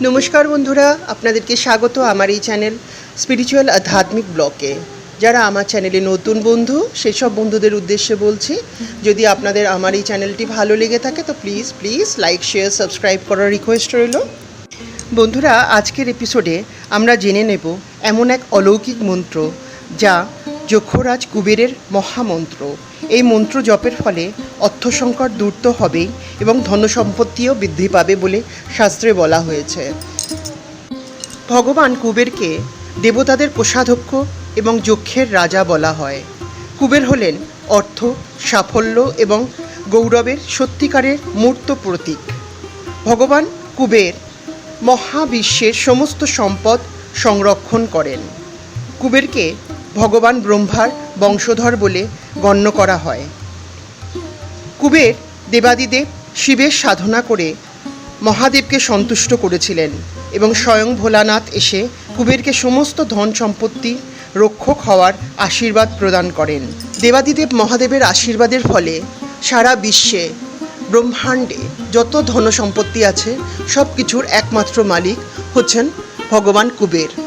নমস্কার বন্ধুরা, আপনাদেরকে স্বাগত আমার এই চ্যানেল স্পিরিচুয়াল আধ্যাত্মিক ব্লকে। যারা আমার চ্যানেলে নতুন বন্ধু সেই সব বন্ধুদের উদ্দেশ্যে বলছি, যদি আপনাদের আমার এই চ্যানেলটি ভালো লেগে থাকে, তো please please like, share, subscribe করার রিকোয়েস্ট রইল। বন্ধুরা, আজকের এপিসোডে আমরা জেনে নেব এমন এক অলৌকিক মন্ত্র যা যক্ষরাজ কুবেরের মহামন্ত্র। এই মন্ত্র জপের ফলে অর্থ সংকট দূর তো হবেই এবং ধনসম্পত্তিও বৃদ্ধি পাবে বলে শাস্ত্রে বলা হয়েছে। ভগবান কুবেরকে দেবতাদের কোষাধ্যক্ষ এবং যক্ষের রাজা বলা হয়। কুবের হলেন অর্থ, সাফল্য এবং গৌরবের সত্যিকারের মূর্ত প্রতীক। ভগবান কুবের মহাবিশ্বের সমস্ত সম্পদ সংরক্ষণ করেন। কুবেরকে ভগবান ব্রহ্মার বংশধর বলে গণ্য করা হয়। কুবের দেবাদিদেব শিবের সাধনা করে মহাদেবকে সন্তুষ্ট করেছিলেন এবং স্বয়ং ভোলানাথ এসে কুবেরকে সমস্ত ধন সম্পত্তি রক্ষক হওয়ার আশীর্বাদ প্রদান করেন। দেবাদিদেব মহাদেবের আশীর্বাদের ফলে সারা বিশ্বে ব্রহ্মাণ্ডে যত ধন সম্পত্তি আছে সব কিছুর একমাত্র মালিক হচ্ছেন ভগবান কুবের।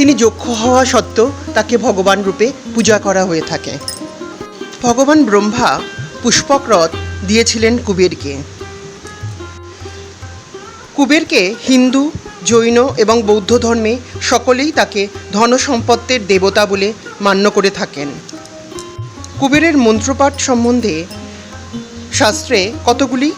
তিনি যক্ষ হওয়া সত্ত্বেও তাকে ভগবান রূপে পূজা করা হয়ে থাকে। ভগবান ব্রহ্মা পুষ্পক্রত দিয়েছিলেন কুবেরকে। কুবেরকে হিন্দু, জৈন এবং বৌদ্ধ ধর্মে সকলেই তাকে ধনসম্পত্তির দেবতা বলে মান্য করে থাকেন। কুবেরের মন্ত্রপাঠ সম্বন্ধে শাস্ত্রে কতগুলি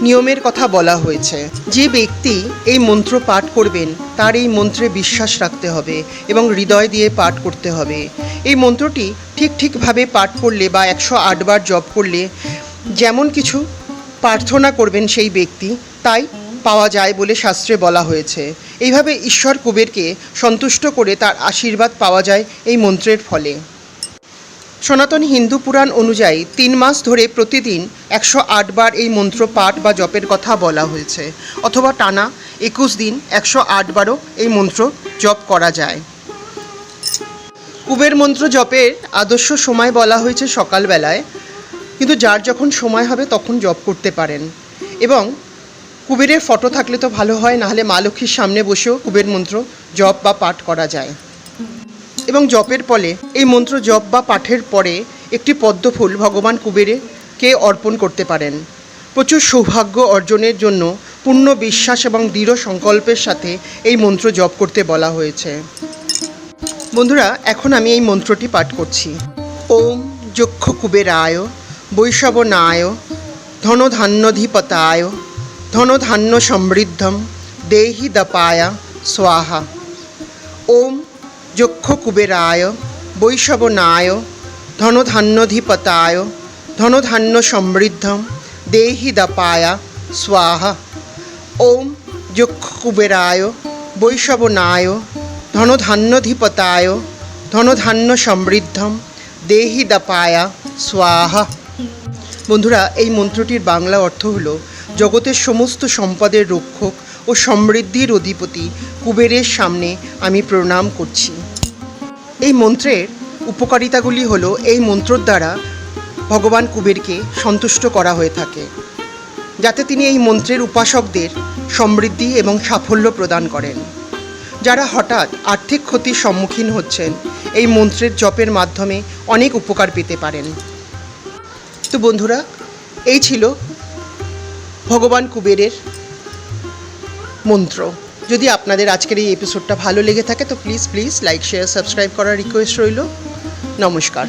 নিয়মের কথা বলা হয়েছে। যে ব্যক্তি এই মন্ত্র পাঠ করবেন, তার এই মন্ত্রে বিশ্বাস রাখতে হবে এবং হৃদয় দিয়ে পাঠ করতে হবে। এই মন্ত্রটি ঠিক ঠিকভাবে পাঠ করলে বা একশো আটবার জপ করলে যেমন কিছু প্রার্থনা করবেন সেই ব্যক্তি, তাই পাওয়া যায় বলে শাস্ত্রে বলা হয়েছে। এইভাবে ঈশ্বর কুবেরকে সন্তুষ্ট করে তার আশীর্বাদ পাওয়া যায় এই মন্ত্রের ফলে। সনাতন হিন্দু পুরাণ অনুযায়ী তিন মাস ধরে প্রতিদিন একশো বার এই মন্ত্র পাঠ বা জপের কথা বলা হয়েছে, অথবা টানা একুশ দিন একশো বারও এই মন্ত্র জপ করা যায়। কুবের মন্ত্র জপের আদর্শ সময় বলা হয়েছে সকালবেলায়, কিন্তু যার যখন সময় হবে তখন জপ করতে পারেন। এবং কুবেরের ফটো থাকলে তো ভালো হয়, নাহলে মা লক্ষ্মীর সামনে বসেও কুবের মন্ত্র জপ বা পাঠ করা যায়। এবং জপের ফলে এই মন্ত্র জপ বা পাঠের পরে একটি পদ্মফুল ভগবান কুবেরে কুবেরকে অর্পণ করতে পারেন। প্রচুর সৌভাগ্য অর্জনের জন্য পূর্ণ বিশ্বাস এবং দৃঢ় সংকল্পের সাথে এই মন্ত্র জপ করতে বলা হয়েছে। বন্ধুরা, এখন আমি এই মন্ত্রটি পাঠ করছি। ওম যক্ষ কুবেরায় বৈষব নায় ধনধান্যধিপতায় ধনধান্য সমৃদ্ধম দেহি দপায়া স্বাহা। ওম যক্ষ কুবেরায় বৈষবনায় ধনধান্যধিপতায় ধনধান্য সমৃদ্ধম দেহি দপায়া স্বাহা। ওম যক্ষ কুবেরায় বৈষবনায় ধনধান্যধিপতায় ধনধান্য সমৃদ্ধম দেহি দপায়া স্বাহা। বন্ধুরা, এই মন্ত্রটির বাংলা অর্থ হল, জগতের সমস্ত সম্পদের রক্ষক ও সমৃদ্ধির অধিপতি কুবেরের সামনে আমি প্রণাম করছি। এই মন্ত্রের উপকারিতাগুলি হল এই মন্ত্রর দ্বারা ভগবান কুবেরকে সন্তুষ্ট করা হয়ে থাকে, যাতে তিনি এই মন্ত্রের উপাসকদের সমৃদ্ধি এবং সাফল্য প্রদান করেন। যারা হঠাৎ আর্থিক ক্ষতির সম্মুখীন হচ্ছেন, এই মন্ত্রের জপের মাধ্যমে অনেক উপকার পেতে পারেন। তো বন্ধুরা, এই ছিল ভগবান কুবেরের মন্ত্র। যদি আপনাদের আজকের এই এপিসোডটা ভালো লেগে থাকে, তো please please like share subscribe করার রিকোয়েস্ট রইল। নমস্কার।